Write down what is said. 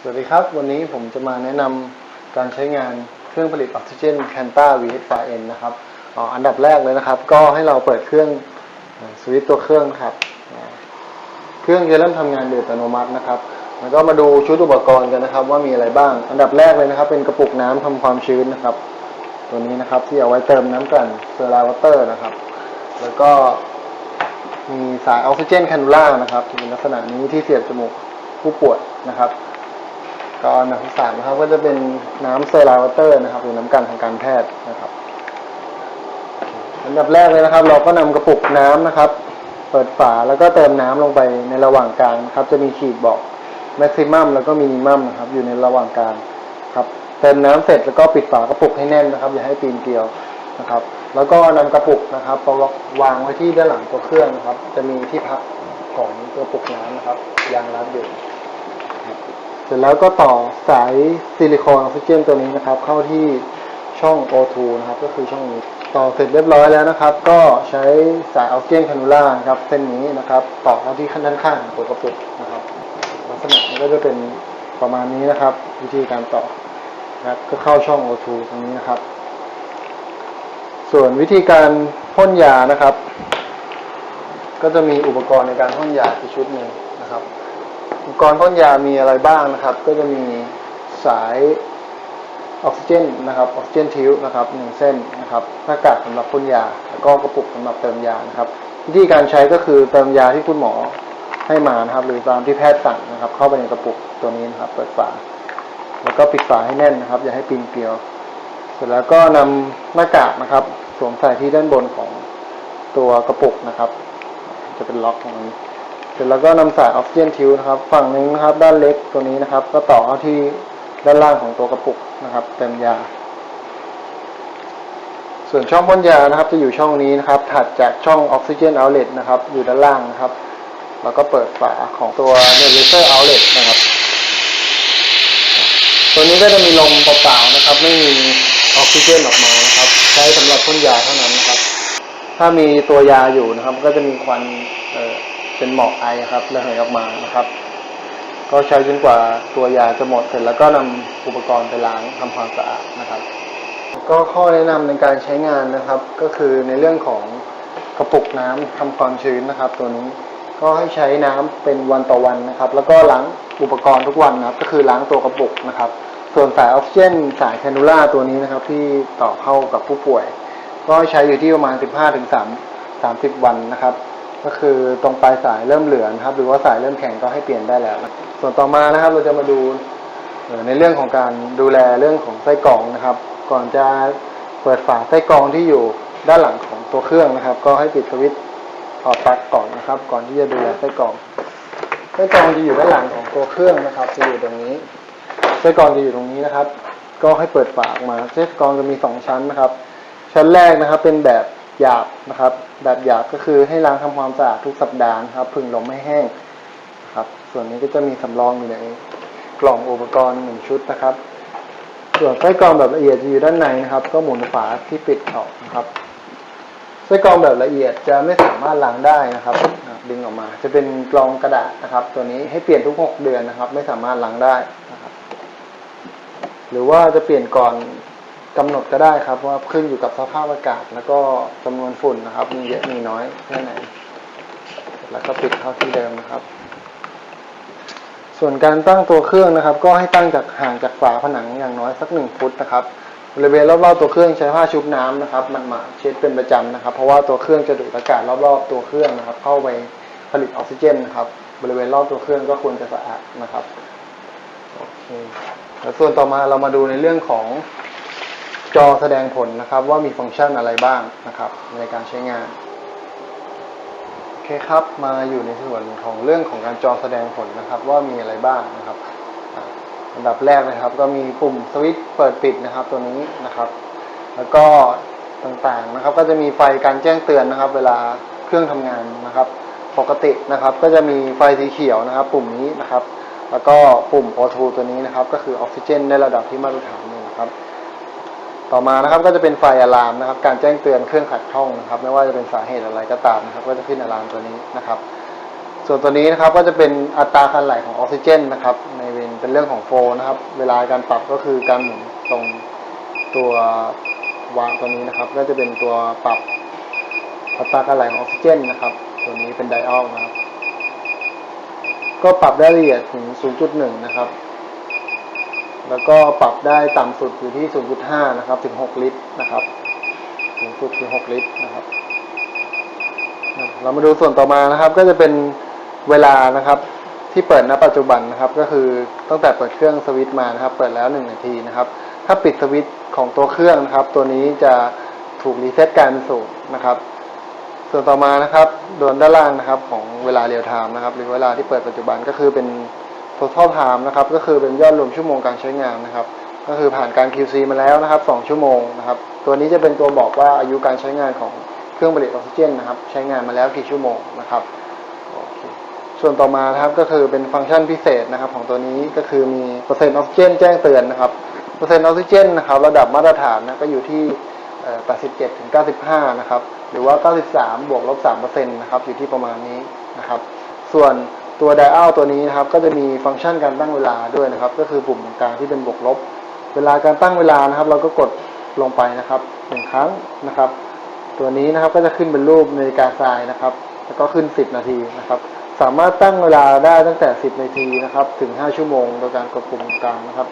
สวัสดีครับ วันนี้ผมจะมาแนะนำการใช้งานเครื่องผลิตออกซิเจน Canta VS5N นะครับออันดับแรกเลยนะครับ ก็ให้เราเปิดเครื่องสวิตตัวเครื่องครับเครื่องจะเริ่มทำงานโดยอัตโนมัตินะครับ แล้วก็มาดูชุดอุปกรณ์กันนะครับ ว่ามีอะไรบ้าง อันดับแรกเลยนะครับ เป็นกระปุกน้ำทำความชื้นนะครับ ตัวนี้นะครับที่เอาไว้เติมน้ำกลั่นเซอร์ไลวอเตอร์นะครับ แล้วก็มีสายออกซิเจนแคนูล่านะครับเป็นลักษณะนี้ที่เสียบจมูกผู้ป่วยนะครับ ก็อันดับที่สามนะครับก็จะเป็นน้ำเซอร์ไลวอเตอร์นะครับหรือน้ำกันทางการแพทย์นะครับอันดับแรกเลยนะครับ เราก็นำกระปุกน้ำนะครับ เปิดฝาแล้วก็เติมน้ำลงไปในระหว่างกลางครับ จะมีขีดบอกแม็กซิมัมแล้วก็มินิมัมนะครับ อยู่ในระหว่างกลางครับ เติมน้ำเสร็จแล้วก็ปิดฝากระปุกให้แน่นนะครับ อย่าให้ปีนเกลียวนะครับ แล้วก็นำกระปุกนะครับไปวางไว้ที่ด้านหลังตัวเครื่องนะครับ จะมีที่พักของตัวกระปุกน้ำนะครับยางรัดอยู่ เสร็จแล้วก็ต่อสายซิลิโคนออกซิเจนตัวนี้นะครับ เข้าที่ช่อง O2 นะครับ ก็คือช่องนี้ต่อเสร็จเรียบร้อยแล้วนะครับ ก็ใช้สายออกซิเจนคานูล่านะครับ เส้นนี้นะครับ ต่อเข้าที่ขั้นด้านข้างของตัวกระปุกนะครับ ลักษณะมันก็จะเป็นประมาณนี้นะครับ วิธีการต่อนะครับก็เข้าช่อง O2 ตรงนี้นะครับ ส่วนวิธีการพ่นยานะครับ ก็จะมีอุปกรณ์ในการพ่นยาอีกชุดหนึ่งนะครับ อุปกรณ์พ่นยามีอะไรบ้างนะครับ ก็จะมีสายออกซิเจนนะครับออกซิเจนทิวนะครับหนึ่งเส้นนะครับหน้ากากสำหรับพ่นยา แล้วก็กระปุกสำหรับเติมยานะครับ วิธีการใช้ก็คือเติมยาที่คุณหมอให้มานะครับ หรือตามที่แพทย์สั่งนะครับ เข้าไปในกระปุกตัวนี้นะครับ เปิดฝา แล้วก็ปิดฝาให้แน่นนะครับ อย่าให้ปีนเกลียว เสร็จแล้วก็นำหน้ากากนะครับสวมใส่ที่ด้านบนของตัวกระปุกนะครับ จะเป็นล็อกตรงนี้ ร็จแล้วก็นำสายออกซิเจนทิวนะครับ ฝั่งหนึ่งนะครับ ด้านเล็กตัวนี้นะครับ ก็ต่อเข้าที่ด้านล่างของตัวกระปุกนะครับ เติมยา ส่วนช่องพ่นยานะครับ จะอยู่ช่องนี้นะครับ ถัดจากช่องออกซิเจนเอาเลตนะครับ อยู่ด้านล่างนะครับ แล้วก็เปิดฝาของตัวเนเลเซอร์เอาเลตนะครับ ตัวนี้ก็จะมีลมเปล่าๆนะครับ ไม่มีออกซิเจนออกมานะครับ ใช้สำหรับพ่นยาเท่านั้นนะครับ ถ้ามีตัวยาอยู่นะครับ ก็จะมีควัน เป็นหมอกไอครับระเหยออกมานะครับ ก็ใช้จนกว่าตัวยาจะหมดเสร็จแล้วก็นำอุปกรณ์ไปล้างทำความสะอาดนะครับ ก็ข้อแนะนำในการใช้งานนะครับ ก็คือในเรื่องของกระปุกน้ำทำความชื้นนะครับ ตัวนี้ก็ให้ใช้น้ำเป็นวันต่อวันนะครับ แล้วก็ล้างอุปกรณ์ทุกวันนะครับ ก็คือล้างตัวกระปุกนะครับ ส่วนสายออกซิเจนสายแคนูล่าตัวนี้นะครับ ที่ต่อเข้ากับผู้ป่วย ก็ใช้อยู่ที่ประมาณ 15ถึง3 30วันนะครับ ก็คือตรงปลายสายเริ่มเหลืองครับ หรือว่าสายเริ่มแข็งก็ให้เปลี่ยนได้แล้ว ส่วนต่อมานะครับเราจะมาดูในเรื่องของการดูแลเรื่องของไส้กรองนะครับ ก่อนจะเปิดฝาไส้กรองที่อยู่ด้านหลังของตัวเครื่องนะครับ ก็ให้ปิดสวิตช์ถอดปลั๊กก่อนนะครับ ก่อนที่จะดูแลไส้กรองไส้กรองจะอยู่ด้านหลังของตัวเครื่องนะครับ จะอยู่ตรงนี้ไส้กรองจะอยู่ตรงนี้นะครับ ก็ให้เปิดฝาออกมาไส้กรองจะมีสองชั้นนะครับ ชั้นแรกนะครับเป็นแบบ หยาบนะครับ แบบหยาบก็คือให้ล้างทำความสะอาดทุกสัปดาห์นะครับผึ่งลมให้แห้งนะครับ ส่วนนี้ก็จะมีสำรองอยู่ในกล่องอุปกรณ์หนึ่งชุดนะครับ ส่วนไส้กรองแบบละเอียดจะอยู่ด้านในนะครับ ก็หมุนฝาที่ปิดออกนะครับไส้กรองแบบละเอียดจะไม่สามารถล้างได้นะครับ ดึงออกมา จะเป็นกรองกระดาษนะครับ ตัวนี้ให้เปลี่ยนทุกหกเดือนนะครับ ไม่สามารถล้างได้นะครับ หรือว่าจะเปลี่ยนก่อน กำหนดก็ได้ครับว่าขึ้นอยู่กับสภาพอากาศ แล้วก็จำนวนฝุ่นนะครับ มีเยอะมีน้อยแค่ไหนแล้วก็ปิดเข้าที่เดิมนะครับ ส่วนการตั้งตัวเครื่องนะครับ ก็ให้ตั้งจากห่างจากฝาผนังอย่างน้อยสักหนึ่งฟุตนะครับบริเวณรอบๆตัวเครื่องใช้ผ้าชุบน้ำนะครับมันมาเช็ดเป็นประจำนะครับ เพราะว่าตัวเครื่องจะดูดอากาศรอบๆตัวเครื่องนะครับ เข้าไปผลิตออกซิเจนนะครับ บริเวณรอบตัวเครื่องก็ควรจะสะอาดนะครับโอเคแล้วส่วนต่อมาเรามาดูในเรื่องของ จอแสดงผลนะครับว่ามีฟังก์ชันอะไรบ้างนะครับ ในการใช้งาน โอเคครับมาอยู่ในส่วนของเรื่องของการจอแสดงผลนะครับ ว่ามีอะไรบ้างนะครับอันดับแรกนะครับ ก็มีปุ่มสวิตช์เปิดปิดนะครับ ตัวนี้นะครับ แล้วก็ต่างๆนะครับ ก็จะมีไฟการแจ้งเตือนนะครับ เวลาเครื่องทำงานนะครับ ปกตินะครับ ก็จะมีไฟสีเขียวนะครับ ปุ่มนี้นะครับ แล้วก็ปุ่ม O2 ตัวนี้นะครับ ก็คือออกซิเจนในระดับที่มาตรฐานนี่นะครับ ต่อมานะครับก็จะเป็นไฟอะลามนะครับ การแจ้งเตือนเครื่องขัดข้องนะครับ ไม่ว่าจะเป็นสาเหตุอะไรก็ตามนะครับ ก็จะขึ้นอะลามตัวนี้นะครับ ส่วนตัวนี้นะครับก็จะเป็นอัตราการไหลของออกซิเจนนะครับ ในเวนเป็นเรื่องของโฟล์นะครับ เวลาการปรับก็คือการหมุนตรงตัววางตัวนี้นะครับ ก็จะเป็นตัวปรับอัตราการไหลของออกซิเจนนะครับ ตัวนี้เป็นไดออลนะครับ ก็ปรับได้ละเอียดถึง 0.1 นะครับ แล้วก็ปรับได้ต่ำสุดอยู่ที่ 0.5 นะครับ ถึง 6 ลิตรนะครับสูงสุดคือ 6 ลิตรนะครับ เรามาดูส่วนต่อมานะครับ ก็จะเป็นเวลานะครับ ที่เปิดณปัจจุบันนะครับ ก็คือตั้งแต่เปิดเครื่องสวิตช์มานะครับ เปิดแล้ว 1 นาทีนะครับ ถ้าปิดสวิตช์ของตัวเครื่องนะครับ ตัวนี้จะถูกรีเซ็ตการเป็นศูนย์นะครับ ส่วนต่อมานะครับโดนด้านล่างนะครับ ของเวลาเรียลไทม์นะครับ หรือเวลาที่เปิดปัจจุบันก็คือเป็น total time นะครับก็คือเป็นยอดรวมชั่วโมงการใช้งานนะครับ ก็คือผ่านการ QC มาแล้วนะครับ 2 ชั่วโมงนะครับ ตัวนี้จะเป็นตัวบอกว่าอายุการใช้งานของเครื่องผลิตออกซิเจนนะครับ ใช้งานมาแล้วกี่ชั่วโมงนะครับส่วนต่อมาครับก็คือเป็นฟังก์ชันพิเศษนะครับ ของตัวนี้ก็คือมีเปอร์เซ็นต์ออกซิเจนแจ้งเตือนนะครับเปอร์เซ็นต์ออกซิเจนนะครับระดับมาตรฐานนะก็อยู่ที่เอ่อ87ถึง95 นะครับ หรือว่า 93 บวกลบ3%นะครับอยู่ที่ประมาณนี้นะครับ ส่วน ตัวไดอัลตัวนี้นะครับก็จะมีฟังก์ชันการตั้งเวลาด้วยนะครับ ก็คือปุ่มกลางที่เป็นบวกลบ เวลาการตั้งเวลานะครับ เราก็กดลงไปนะครับหนึ่งครั้งนะครับ ตัวนี้นะครับก็จะขึ้นเป็นรูปนาฬิกาทรายนะครับ แล้วก็ขึ้น 10 นาทีนะครับ สามารถตั้งเวลาได้ตั้งแต่ 10 นาทีนะครับ ถึง 5 ชั่วโมง โดยการกดปุ่มกลางนะครับ